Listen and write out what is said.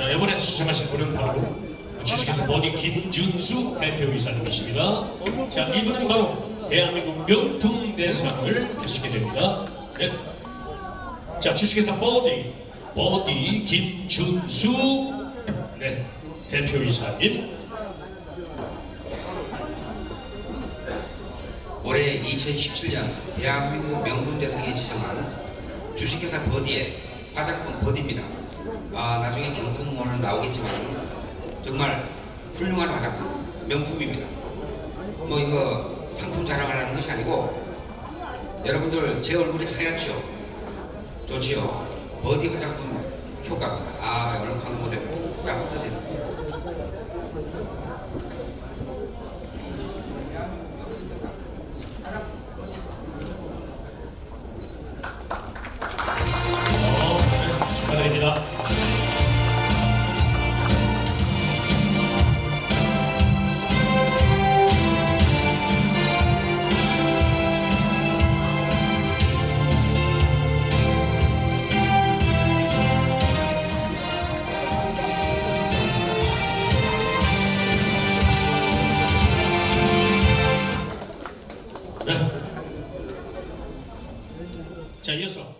자 이번에 수상하신 분은 바로 주식회사 버디 김준수 대표이사님이십니다. 자 이분은 바로 대한민국 명품 대상을 타시게 됩니다. 네. 자 주식회사 버디 버디 김준수 네 대표이사님 올해 2017년 대한민국 명품 대상에 지정한 주식회사 버디의 화장품 버디입니다. 아, 나중에 경품 오늘 나오겠지만 정말 훌륭한 화장품, 명품입니다. 뭐 이거 상품 자랑하라는 것이 아니고 여러분들 제 얼굴이 하얗죠? 좋지요? 버디 화장품 효과입니다. 아, 오늘 광고 모델. 자, 쓰세요. 네. 자, 이어서